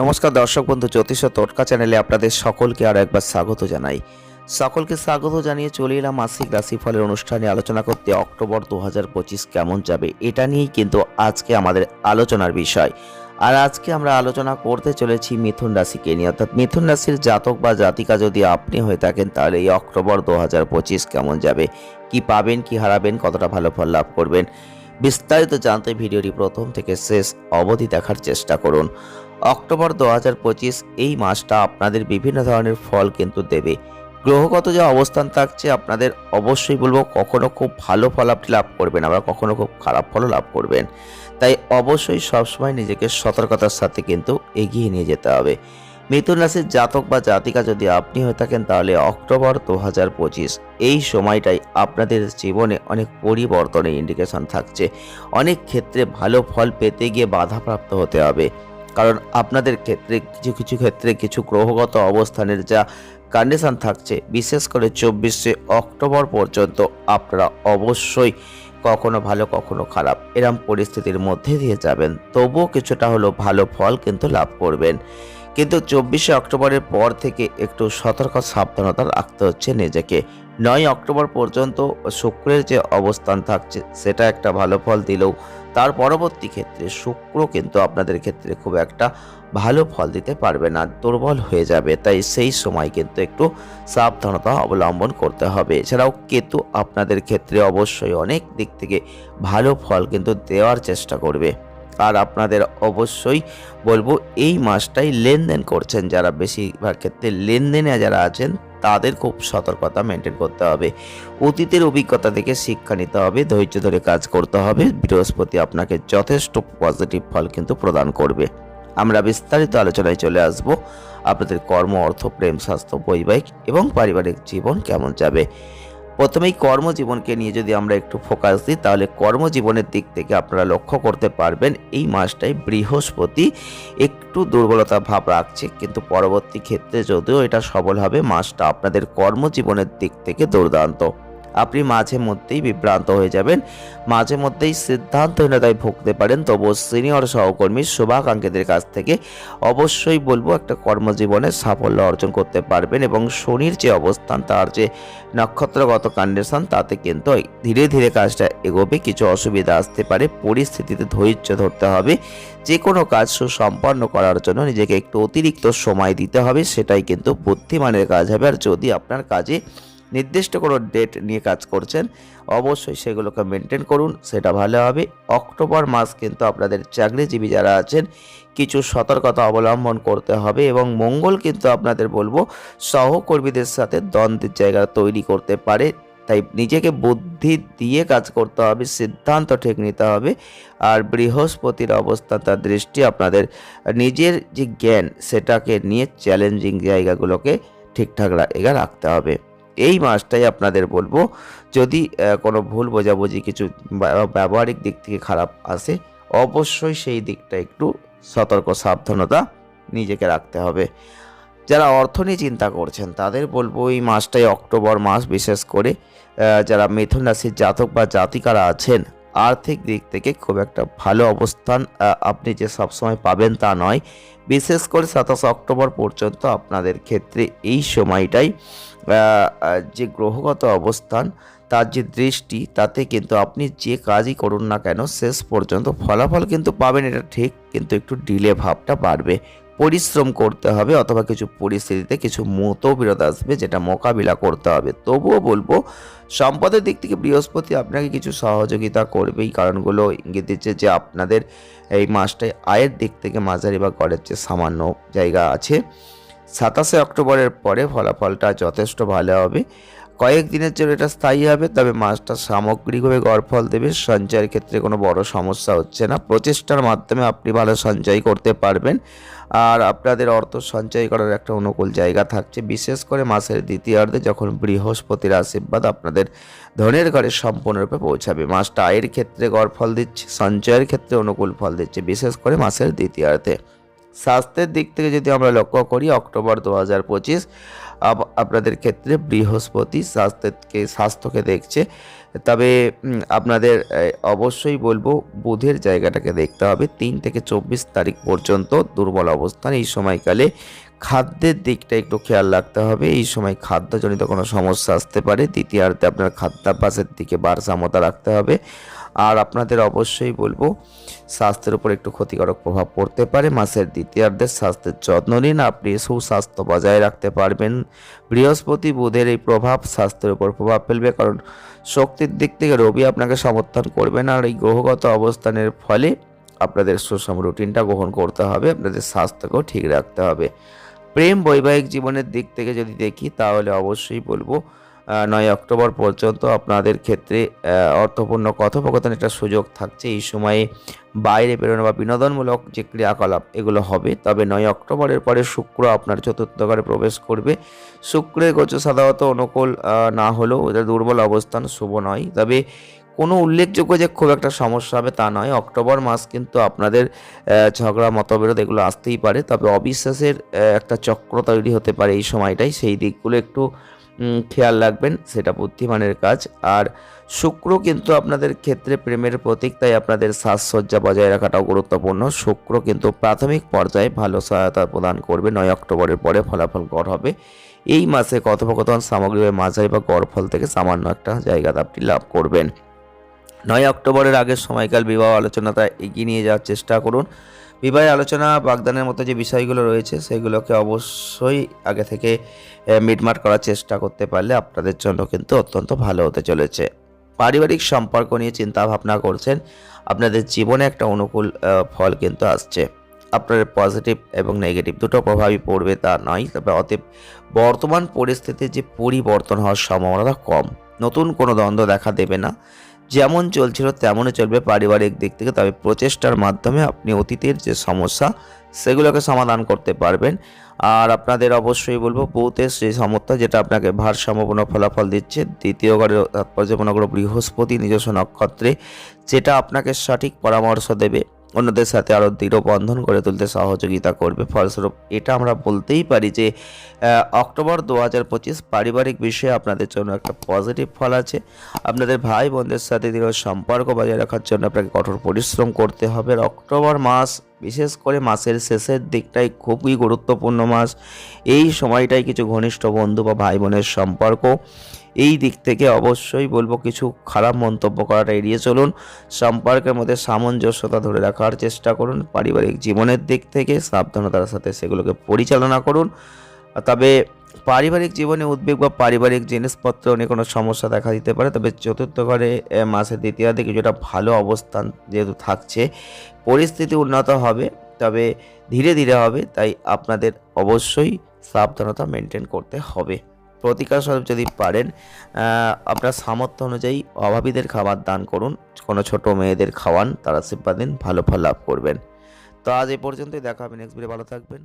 নমস্কার দর্শক বন্ধু, জ্যোতিষ ও টোটকা চ্যানেলে আপনাদের সকলকে আর একবার স্বাগত জানাই। সকলকে স্বাগত জানিয়ে চলে এলাম মাসিক রাশিফলের অনুষ্ঠানে আলোচনা করতে অক্টোবর দু কেমন যাবে এটা নিয়েই কিন্তু আজকে আমাদের আলোচনার বিষয়। আর আজকে আমরা আলোচনা করতে চলেছি মিথুন রাশিকে নিয়ে। অর্থাৎ মিথুন রাশির জাতক বা জাতিকা যদি আপনি হয়ে থাকেন, তাহলে এই অক্টোবর দু কেমন যাবে? কি পাবেন, কি হারাবেন, কতটা ভালো ফল লাভ করবেন? বিস্তারিত জানতে ভিডিওটি প্রথম থেকে শেষ অবধি দেখার চেষ্টা করুন। অক্টোবর দু হাজার পঁচিশ এই মাসটা আপনাদের বিভিন্ন ধরনের ফল কিন্তু দেবে। গ্রহগত যে অবস্থান থাকছে, আপনাদের অবশ্যই বলব কখনো খুব ভালো ফল আপনি লাভ করবেন আবার কখনো খুব খারাপ ফলও লাভ করবেন। তাই অবশ্যই সবসময় নিজেকে সতর্কতার সাথে কিন্তু এগিয়ে নিয়ে যেতে হবে। মিথুন রাশির জাতক বা জাতিকা যদি আপনি হয়ে থাকেন, তাহলে অক্টোবর দু হাজার পঁচিশ এই সময়টাই আপনাদের জীবনে অনেক পরিবর্তনের ইন্ডিকেশন থাকছে। অনেক ক্ষেত্রে ভালো ফল পেতে গিয়ে বাধাপ্রাপ্ত হতে হবে। কারণ আপনাদের ক্ষেত্রে কিছু কিছু ক্ষেত্রে কিছু গ্রহগত অবস্থানের যা কন্ডিশন থাকছে, বিশেষ করে চব্বিশে অক্টোবর পর্যন্ত আপনারা অবশ্যই কখনো ভালো, কখনো খারাপ এরম পরিস্থিতির মধ্যে দিয়ে যাবেন। তবুও কিছুটা হলো ভালো ফল কিন্তু লাভ করবেন। কিন্তু চব্বিশে অক্টোবরের পর থেকে একটু সতর্ক, সাবধানতা রাখতে হচ্ছে নিজেকে। নয় অক্টোবর পর্যন্ত শুক্রের যে অবস্থান থাকছে, সেটা একটা ভালো ফল দিলেও তার পরবর্তী ক্ষেত্রে শুক্র কিন্তু আপনাদের ক্ষেত্রে খুব একটা ভালো ফল দিতে পারবে না, দুর্বল হয়ে যাবে। তাই সেই সময় কিন্তু একটু সাবধানতা অবলম্বন করতে হবে। এছাড়াও কেতু আপনাদের ক্ষেত্রে অবশ্যই অনেক দিক থেকে ভালো ফল কিন্তু দেওয়ার চেষ্টা করবে। আর আপনাদের অবশ্যই বলব, এই মাসটাই লেনদেন করছেন যারা বেশিরভাগ ক্ষেত্রে লেনদেনে যারা আছেন তাদের খুব সতর্কতা মেনটেন করতে হবে। অতীতের অভিজ্ঞতা থেকে শিক্ষা নিতে হবে, ধৈর্য ধরে কাজ করতে হবে। বৃহস্পতি আপনাকে যথেষ্ট পজিটিভ ফল কিন্তু প্রদান করবে। আমরা বিস্তারিত আলোচনায় চলে আসব আপনাদের কর্ম, অর্থ, প্রেম, স্বাস্থ্য, বৈবাহিক এবং পারিবারিক জীবন কেমন যাবে। প্রথমেই কর্মজীবনকে নিয়ে যদি আমরা একটু ফোকাস দিই, তাহলে কর্মজীবনের দিক থেকে আপনারা লক্ষ্য করতে পারবেন, এই মাসটাই বৃহস্পতি একটু দুর্বলতা ভাব রাখছে। কিন্তু পরবর্তী ক্ষেত্রে যদিও এটা সবল হবে, মাসটা আপনাদের কর্মজীবনের দিক থেকে দুর্দান্ত। আপনি মাঝে মধ্যেই বিভ্রান্ত হয়ে যাবেন। মাঝে মধ্যেই সিদ্ধান্তহীনতায় ভুগতে পারেন। তবু সিনিয়র সহকর্মী শুভাকাঙ্ক্ষীদের কাছ থেকে অবশ্যই বলব, একটা কর্মজীবনে সাফল্য অর্জন করতে পারবেন এবং শনির যে অবস্থান, তার যে নক্ষত্রগত কন্ডিশন তাতে কিন্তু ধীরে ধীরে কাজটা এগোবে। কিছু অসুবিধা আসতে পারে, পরিস্থিতিতে ধৈর্য ধরতে হবে। যে কোনো কাজ সুসম্পন্ন করার জন্য নিজেকে একটু অতিরিক্ত সময় দিতে হবে, সেটাই কিন্তু বুদ্ধিমানের কাজ হবে। আর যদি আপনার কাজে নির্দিষ্ট কোনো ডেট নিয়ে কাজ করছেন, অবশ্যই সেগুলোকে মেনটেন করুন, সেটা ভালো হবে। অক্টোবর মাস কিন্তু আপনাদের চাকরিজীবী যারা আছেন, কিছু সতর্কতা অবলম্বন করতে হবে এবং মঙ্গল কিন্তু আপনাদের বলব, সহকর্মীদের সাথে দ্বন্দ্বের জায়গা তৈরি করতে পারে। তাই নিজেকে বুদ্ধি দিয়ে কাজ করতে হবে, সিদ্ধান্ত ঠিক নিতে হবে। আর বৃহস্পতির অবস্থান তার দৃষ্টি আপনাদের নিজের যে জ্ঞান, সেটাকে নিয়ে চ্যালেঞ্জিং জায়গাগুলোকে ঠিকঠাক রাখতে হবে। এই মাসটাই আপনাদের বলব। যদি কোনো ভুল বোঝাবুঝি কিছু ব্যবহারিক দিক থেকে খারাপ আসে, অবশ্যই সেই দিকটা একটু সতর্ক, সাবধানতা নিজেকে রাখতে হবে। যারা অর্থ নিয়ে চিন্তা করছেন, তাদের বলব এই মাসটাই অক্টোবর মাস বিশেষ করে যারা মিথুন রাশির জাতক বা জাতিকারা আছেন আর্থিক দিক থেকে খুব একটা ভালো অবস্থান আপনি যে সবসময় পাবেন তা নয়। বিশেষ করে সাতাশ অক্টোবর পর্যন্ত আপনাদের ক্ষেত্রে এই সময়টাই যে গ্রহগত অবস্থান, তার যে দৃষ্টি, তাতে কিন্তু আপনি যে কাজই করুন না কেন, শেষ পর্যন্ত ফলাফল কিন্তু পাবেন, এটা ঠিক, কিন্তু একটু ডিলে ভাবটা বাড়বে। পরিশ্রম করতে হবে অথবা কিছু পরিস্থিতিতে কিছু মতবিরোধ আসবে যেটা মোকাবিলা করতে হবে। তবুও বলব, সম্পদের দিক থেকে বৃহস্পতি আপনাকে কিছু সহযোগিতা করবেই। কারণগুলো ইঙ্গিত দিচ্ছে যে আপনাদের এই মাসটায় আয়ের দিক থেকে মাঝারি বা গড়ের যে সামান্য জায়গা আছে। সাতাশে অক্টোবরের পরে ফলাফলটা যথেষ্ট ভালো হবে। কয়েক দিনের জন্য এটা স্থায়ী হবে, তবে মাছটা সামগ্রিকভাবে গড় ফল দেবে। সঞ্চয়ের ক্ষেত্রে কোনো বড় সমস্যা হচ্ছে না। প্রচেষ্টার মাধ্যমে আপনি ভালো সঞ্চয় করতে পারবেন। আর আপনাদের অর্থ সঞ্চয় করার একটা অনুকূল জায়গা থাকছে। বিশেষ করে মাসের দ্বিতীয়ার্ধে যখন বৃহস্পতির আশীর্বাদ আপনাদের ধনের ঘরে সম্পূর্ণরূপে পৌঁছাবে। মাসটা আয়ের ক্ষেত্রে গড় ফল দিচ্ছে, সঞ্চয়ের ক্ষেত্রে অনুকূল ফল দিচ্ছে, বিশেষ করে মাসের দ্বিতীয়ার্ধে। স্বাস্থ্যের দিক থেকে যদি আমরা লক্ষ্য করি, অক্টোবর দু হাজার পঁচিশ আপনাদের ক্ষেত্রে বৃহস্পতি স্বাস্থ্যকে স্বাস্থ্যকে দেখছে। তবে আপনাদের অবশ্যই বলব, বুধের জায়গাটাকে দেখতে হবে। তিন থেকে চব্বিশ তারিখ পর্যন্ত দুর্বল অবস্থান। এই সময়কালে খাদ্যের দিকটা একটু খেয়াল রাখতে হবে। এই সময় খাদ্যজনিত কোনো সমস্যা আসতে পারে। দ্বিতীয়ার্ধে আপনার খাদ্যাভ্যাসের দিকে ভারসাম্যতা রাখতে হবে। আর আপনাদের অবশ্যই বলব, স্বাস্থ্যের উপর একটু ক্ষতিকারক প্রভাব পড়তে পারে। মাসের দ্বিতীয়ার্ধের স্বাস্থ্যের যত্ন নিন, আপনি সুস্বাস্থ্য বজায় রাখতে পারবেন। বৃহস্পতি বুধের এই প্রভাব স্বাস্থ্যের উপর প্রভাব ফেলবে, কারণ শক্তির দিক থেকে রবি আপনাকে সমর্থন করবেন আর এই গ্রহগত অবস্থানের ফলে আপনাদের সুষম রুটিনটা গ্রহণ করতে হবে, আপনাদের স্বাস্থ্যকেও ঠিক রাখতে হবে। প্রেম, বৈবাহিক জীবনের দিক থেকে যদি দেখি, তাহলে অবশ্যই বলব নয় অক্টোবর পর্যন্ত আপনাদের ক্ষেত্রে অর্থপূর্ণ কথোপকথনের একটা সুযোগ থাকছে। এই সময়ে বাইরে বেরোনো বা বিনোদনমূলক যে ক্রিয়াকলাপ, এগুলো হবে। তবে নয় অক্টোবরের পরে শুক্র আপনার চতুর্থ ঘরে প্রবেশ করবে। শুক্রের গোচর সাধারণত অনুকূল না হলেও ওদের দুর্বল অবস্থান শুভ নয়। তবে কোনো উল্লেখযোগ্য যে খুব একটা সমস্যা হবে তা নয়। অক্টোবর মাস কিন্তু আপনাদের ঝগড়া, মতবিরোধ এগুলো আসতেই পারে। তবে অবিশ্বাসের একটা চক্র তৈরি হতে পারে এই সময়টাই। সেই দিকগুলো একটু খেয়াল রাখবেন, সেটা বুদ্ধিমানের কাজ। আর শুক্র কিন্তু আপনাদের ক্ষেত্রে প্রেমের প্রতীক, তাই আপনাদের সাজসজ্জা বজায় রাখাটাও গুরুত্বপূর্ণ। শুক্র কিন্তু প্রাথমিক পর্যায়ে ভালো সহায়তা প্রদান করবে, নয় অক্টোবরের পরে ফলাফল গড় হবে। এই মাসে কথোপকথন সামগ্রী মাঝারি বা গড় ফল থেকে সামান্য একটা জায়গাতে আপনি লাভ করবেন। নয় অক্টোবরের আগের সময়কাল বিবাহ আলোচনাটা এগিয়ে নিয়ে যাওয়ার চেষ্টা করুন। বিবাহের আলোচনা, বাগদানের মতো যে বিষয়গুলো রয়েছে, সেগুলোকে অবশ্যই আগে থেকে মিটমাট করার চেষ্টা করতে পারলে আপনাদের জন্য কিন্তু অত্যন্ত ভালো হতে চলেছে। পারিবারিক সম্পর্ক নিয়ে চিন্তা ভাবনা করছেন, আপনাদের জীবনে একটা অনুকূল ফল কিন্তু আসছে। আপনার পজিটিভ এবং নেগেটিভ দুটো প্রভাবই পড়বে তা নয়, তবে অতএব বর্তমান পরিস্থিতির যে পরিবর্তন হওয়ার সম্ভাবনাটা কম। নতুন কোনো দ্বন্দ্ব দেখা দেবে না যেমন চলছিল, তেমনই চলবে পারিবারিক দিক থেকে। তবে প্রচেষ্টার মাধ্যমে আপনি অতীতের যে সমস্যা, সেগুলোকে সমাধান করতে পারবেন। আর আপনাদের অবশ্যই বলব বউতের সেই সমর্থা যেটা আপনাকে ভারসাম্যপূর্ণ ফলাফল দিচ্ছে, দ্বিতীয় ঘরে তাৎপর্যপূর্ণ বৃহস্পতি নিজস্ব নক্ষত্রে যেটা আপনাকে সঠিক পরামর্শ দেবে। অন্যদের সাথে আরও দৃঢ় বন্ধন করে তুলতে সহযোগিতা করবে। ফলস্বরূপ এটা আমরা বলতেই পারি যে অক্টোবর দু হাজার পঁচিশ পারিবারিক বিষয়ে আপনাদের জন্য একটা পজিটিভ ফল আছে। আপনাদের ভাই বোনদের সাথে দৃঢ় সম্পর্ক বজায় রাখার জন্য আপনাকে কঠোর পরিশ্রম করতে হবে। অক্টোবর মাস, বিশেষ করে মাসের শেষের দিকটাই খুবই গুরুত্বপূর্ণ মাস। এই সময়টাই কিছু ঘনিষ্ঠ বন্ধু বা ভাই বোনের সম্পর্ক। এই দিক থেকে অবশ্যই বলব কিছু খারাপ মন্তব্য করাটা এড়িয়ে চলুন। সম্পর্কের মধ্যে সামঞ্জস্যতা ধরে রাখার চেষ্টা করুন। পারিবারিক জীবনের দিক থেকে সাবধানতার সাথে সেগুলোকে পরিচালনা করুন। তবে পারিবারিক জীবনে উদ্বেগ বা পারিবারিক জিনিসপত্র নিয়ে কোনো সমস্যা দেখা দিতে পারে। তবে চতুর্থ ঘরে মাসের দ্বিতীয়ার্ধে কিছুটা ভালো অবস্থান যেহেতু থাকছে, পরিস্থিতি উন্নত হবে, তবে ধীরে ধীরে হবে। তাই আপনাদের অবশ্যই সাবধানতা মেনটেন করতে হবে। প্রতিকার স্বরূপ যদি পারেন আপনার সামর্থ্য অনুযায়ী অভাবীদের খাবার দান করুন, কোনো ছোট মেয়েদের খাওয়ান, তারা আশীর্বাদ দিন ভালো ফল লাভ করবেন। তো আজ এই পর্যন্তই, দেখা হবে নেক্সট ভিডিও ভালো থাকবেন।